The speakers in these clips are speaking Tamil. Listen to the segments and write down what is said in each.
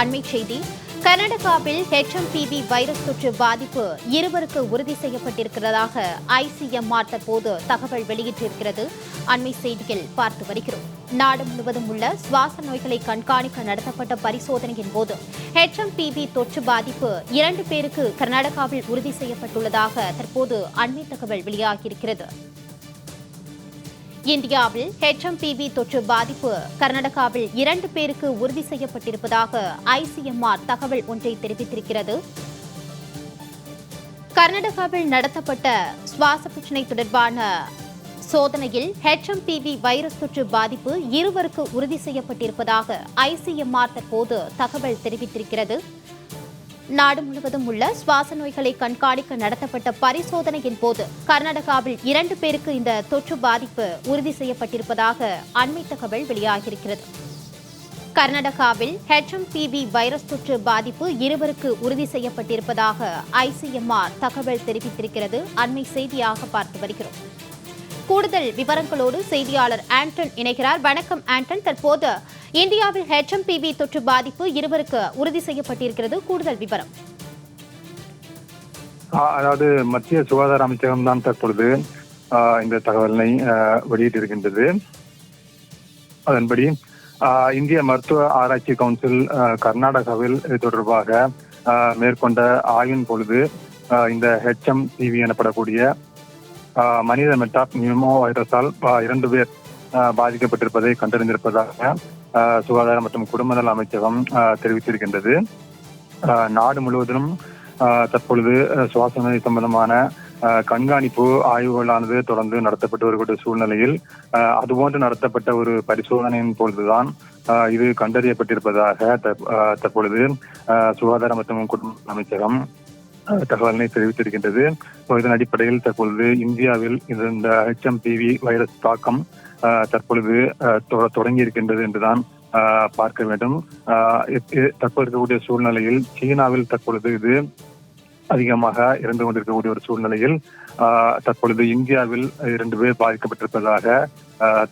அண்மை செய்தி. கர்நாடகாவில் ஹெச்எம்பிவி வைரஸ் தொற்று பாதிப்பு இருவருக்கு உறுதி செய்யப்பட்டிருக்கிறதாக ஐசிஎம்ஆர் தற்போது தகவல் வெளியிட்டிருக்கிறது. அண்மை செய்தியில் பார்த்து வருகிறோம். நாடு முழுவதும் உள்ள சுவாச நோய்களை கண்காணிக்க நடத்தப்பட்ட பரிசோதனையின் போது ஹெச்எம்பிவி தொற்று பாதிப்பு இரண்டு பேருக்கு கர்நாடகாவில் உறுதி செய்யப்பட்டுள்ளதாக தற்போது அண்மை தகவல் வெளியாகியிருக்கிறது. இந்தியாவில் ஹெச்எம்பிவி தொற்று பாதிப்பு. கர்நாடகாவில் இரண்டு பேருக்கு உறுதி செய்யப்பட்டிருப்பதாக ஐசிஎம்ஆர் தகவல் ஒன்றை தெரிவித்திருக்கிறது. கர்நாடகாவில் நடத்தப்பட்ட சுவாச பிரச்சினை தொடர்பான சோதனையில் ஹெச்எம்பிவி வைரஸ் தொற்று பாதிப்பு இருவருக்கு உறுதி செய்யப்பட்டிருப்பதாக ஐசிஎம்ஆர் தற்போது தகவல் தெரிவித்திருக்கிறது. நாடு முழுவதும் உள்ள சுவாச நோய்களை கண்காணிக்க நடத்தப்பட்ட பரிசோதனையின் போது கர்நாடகாவில் இரண்டு பேருக்கு இந்த தொற்று பாதிப்பு உறுதி செய்யப்பட்டிருப்பதாக அண்மை தகவல் வெளியாகியிருக்கிறது. கர்நாடகாவில் ஹெச்எம்பிவி வைரஸ் தொற்று பாதிப்பு இருவருக்கு உறுதி செய்யப்பட்டிருப்பதாக ஐசிஎம்ஆர் தகவல் தெரிவித்திருக்கிறது. அண்மை செய்தியாக பார்த்து வருகிறோம். கூடுதல் விவரங்களோடு செய்தியாளர் ஆண்டன் இணைகிறார். வணக்கம் ஆண்டன். தற்போது இந்தியாவில் ஹெச்எம்பிவி தொற்று பாதிப்பு இருவருக்கு உறுதி செய்யப்பட்டிருக்கிறது. கூடுதல் விவரம். அதாவது மத்திய சுகாதார அமைச்சகம் தான் தற்பொழுது இந்த தகவலினை வெளியிட்டிருக்கின்றது. அதன்படி இந்திய மருத்துவ ஆராய்ச்சி கவுன்சில் கர்நாடகாவில் இது தொடர்பாக மேற்கொண்ட ஆய்வின் பொழுது ஆ, இந்த ஹெச்எம் டிவி எனப்படக்கூடிய மனித மெட்டாப் நியூமோ வைரஸால் இரண்டு பேர் பாதிக்கப்பட்டிருப்பதை கண்டறிந்திருப்பதாக சுகாதாரம் மற்றும் குடும்ப நல அமைச்சகம் தெரிவித்திருக்கின்றது. நாடு முழுவதிலும் தற்பொழுது சுவாச நோய் சம்பந்தமான கண்காணிப்பு ஆய்வுகளானது தொடர்ந்து நடத்தப்பட்டு வரக்கூடிய சூழ்நிலையில் அதுபோன்று நடத்தப்பட்ட ஒரு பரிசோதனையின் பொழுதுதான் இது கண்டறியப்பட்டிருப்பதாக தற்பொழுது ஆ, சுகாதார மற்றும் குடும்ப அமைச்சகம் தகவலினை தெரிவித்திருக்கின்றது. இதன் அடிப்படையில் தற்பொழுது இந்தியாவில் இது இந்த ஹெச்எம்பிவி வைரஸ் தாக்கம் தற்பொழுது தொடங்கி இருக்கின்றது என்றுதான் பார்க்க வேண்டும். தற்போது இருக்கக்கூடிய சூழ்நிலையில் சீனாவில் தற்பொழுது இது அதிகமாக இருந்து கொண்டிருக்கக்கூடிய ஒரு சூழ்நிலையில் தற்பொழுது இந்தியாவில் இரண்டு பேர் பாதிக்கப்பட்டிருப்பதாக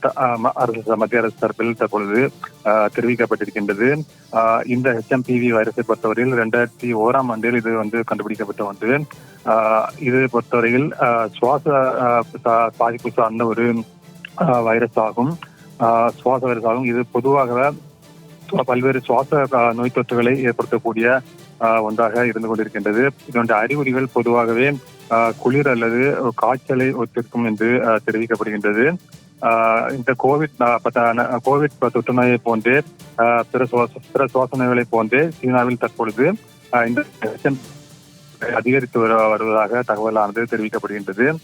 த- அரசு மத்திய அரசு தரப்பில் தற்பொழுது தெரிவிக்கப்பட்டிருக்கின்றது. இந்த ஹெச்எம்பிவி வைரஸை பொறுத்தவரையில் இரண்டாயிரத்தி ஓராம் ஆண்டில் இது வந்து கண்டுபிடிக்கப்பட்ட ஒன்று. இது பொறுத்தவரையில் சுவாச பாதிப்பு சார்ந்த ஒரு வைரஸ் ஆகும் சுவாச வைரஸ் ஆகும் இது பொதுவாக பல்வேறு சுவாச நோய் தொற்றுகளை ஏற்படுத்தக்கூடிய ஒன்றாக இருந்து கொண்டிருக்கின்றது. இதனுடைய அறிகுறிகள் பொதுவாகவே குளிர் அல்லது காய்ச்சலை ஒத்திருக்கும் என்று தெரிவிக்கப்படுகின்றது. இந்த கோவிட் கோவிட் தொற்று நோயை போன்றே பிற சுவாச பிற சுவாச நோய்களை போன்றே சீனாவில் தற்பொழுது இந்த அதிகரித்து வரு- வருவதாக தகவலானது தெரிவிக்கப்படுகின்றது.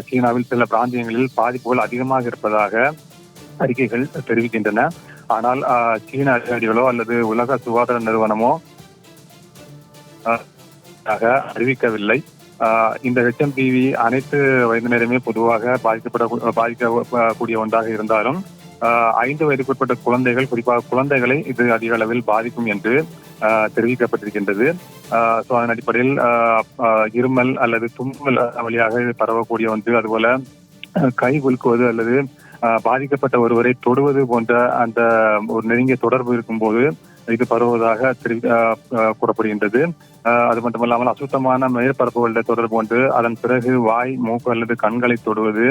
சீனாவில் சில பிராந்தியங்களில் பாதிப்புகள் அதிகமாக இருப்பதாக அறிக்கைகள் தெரிவிக்கின்றன. ஆனால் சீன அதிகாரிகளோ அல்லது உலக சுகாதார நிறுவனமோ அறிவிக்கவில்லை. இந்த ஹெச்எம்பிவி அனைத்து வயதினருமே பொதுவாக பாதிக்கப்பட பாதிக்கக்கூடிய ஒன்றாக இருந்தாலும் ஐந்து வயதுக்குட்பட்ட குழந்தைகள் குறிப்பாக குழந்தைகளை இது அதிக அளவில் பாதிக்கும் என்று தெரிவிக்கப்பட்டிருக்கின்றது. ஸோ அதன் அடிப்படையில் இருமல் அல்லது தும்மல் வழியாக பரவக்கூடிய ஒன்று. அதுபோல கை குலுக்குவது அல்லது ஆஹ், பாதிக்கப்பட்ட ஒருவரை தொடுவது போன்ற அந்த ஒரு நெருங்கிய தொடர்பு இருக்கும்போது இது பரவுவதாக தெரி கூறப்படுகின்றது. அது மட்டுமல்லாமல் அசுத்தமான மேற்பரப்புகளுடைய தொடர்பு கொண்டு அதன் பிறகு வாய் மூக்கு அல்லது கண்களை தொடுவது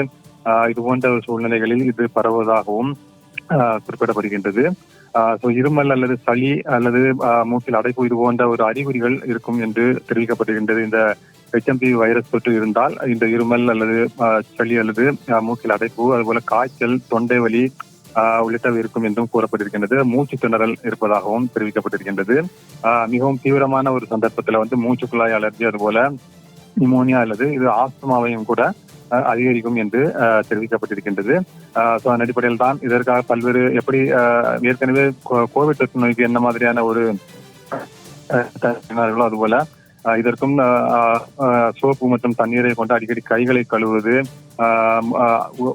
இது போன்ற சூழ்நிலைகளில் இது பரவுவதாகவும் ஆஹ், குறிப்பிடப்படுகின்றது. ஸோ இருமல் அல்லது சளி அல்லது மூக்கில் அடைப்பு இது போன்ற ஒரு அறிகுறிகள் இருக்கும் என்று தெரிவிக்கப்படுகின்றது. இந்த ஹெச்எம்பி வைரஸ் தொற்று இருந்தால் இந்த இருமல் அல்லது ஆஹ், சளி அல்லது ஆஹ், மூக்கில் அடைப்பு அதுபோல காய்ச்சல் தொண்டை வலி ஆஹ், உள்ளிட்டவை இருக்கும் என்றும் கூறப்பட்டிருக்கின்றது மூச்சு திணறல் இருப்பதாகவும் தெரிவிக்கப்பட்டிருக்கின்றது மிகவும் தீவிரமான ஒரு சந்தர்ப்பத்தில் வந்து மூச்சு குழாய் அலர்ஜி அதுபோல நிமோனியா அல்லது இது ஆஸ்துமாவையும் கூட அதிகரிக்கும் என்று ஆஹ், தெரிவிக்கப்பட்டிருக்கின்றது. ஸோ அதன் அடிப்படையில் தான் இதற்காக பல்வேறு எப்படி ஏற்கனவே கோ- கோவிட் தொற்று நோய்க்கு என்ன மாதிரியான ஒரு ஆஹ், அதுபோல ஆஹ், இதற்கும் சோப்பு மற்றும் தண்ணீரை கொண்டு அடிக்கடி கைகளை கழுவுவது ஆஹ்,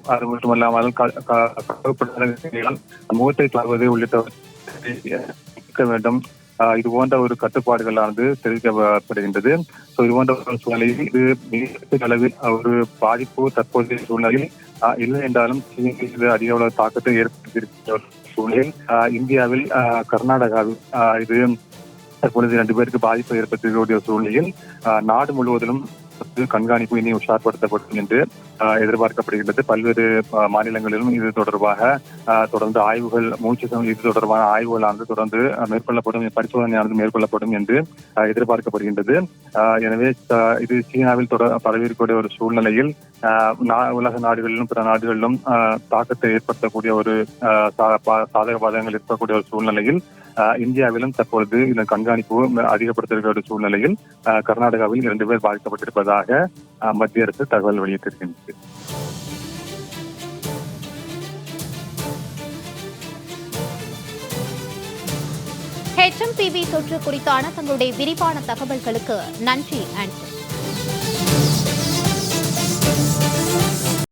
அது மட்டுமல்லாமல் முகத்தை கழுவது உள்ளிட்ட இருக்க வேண்டும். இது போன்ற ஒரு கட்டுப்பாடுகளானது தெரிவிக்கப்படுகின்றது. ஸோ இது போன்ற ஒரு சூழ்நிலையில் இது மிக அளவில் ஒரு பாதிப்பு தற்போதைய சூழ்நிலையில் ஆஹ், இல்லை என்றாலும் இது அதிக அளவு தாக்கத்தை ஏற்படுத்தியிருக்கிற ஒரு சூழ்நிலையில் ஆஹ், இந்தியாவில் ஆஹ், கர்நாடகாவில் ஆஹ், இது தற்பொழுது ரெண்டு பேருக்கு பாதிப்பு ஏற்படுத்தக்கூடிய சூழ்நிலையில் ஆஹ், நாடு முழுவதிலும் கண்காணிப்பு இனி உஷார்படுத்தப்படும் என்று ஆஹ், எதிர்பார்க்கப்படுகின்றது. பல்வேறு மாநிலங்களிலும் இது தொடர்பாக ஆஹ், தொடர்ந்து ஆய்வுகள் மூச்சு இது தொடர்பான ஆய்வுகளானது தொடர்ந்து மேற்கொள்ளப்படும் பரிசோதனையானது மேற்கொள்ளப்படும் என்று எதிர்பார்க்கப்படுகின்றது. ஆஹ், எனவே இது சீனாவில் தொடர் பரவியிருக்கக்கூடிய ஒரு சூழ்நிலையில் ஆஹ், நா- உலக நாடுகளிலும் பிற நாடுகளிலும் ஆஹ், தாக்கத்தை ஏற்படுத்தக்கூடிய ஒரு சா- பா- சாதக பாதகங்கள் இருக்கக்கூடிய ஒரு சூழ்நிலையில் இந்தியாவிலும் தற்பொழுது இந்த கண்காணிப்பு அதிகப்படுத்திருக்கிற சூழ்நிலையில் கர்நாடகாவில் இரண்டு பேர் பாதிக்கப்பட்டிருப்பதாக மத்திய அரசு தகவல் வெளியிட்டிருக்கின்றது. ஹெச்எம்பிவி தொற்று குறித்தான தங்களுடைய விரிவான தகவல்களுக்கு நன்றி ஆண்டனி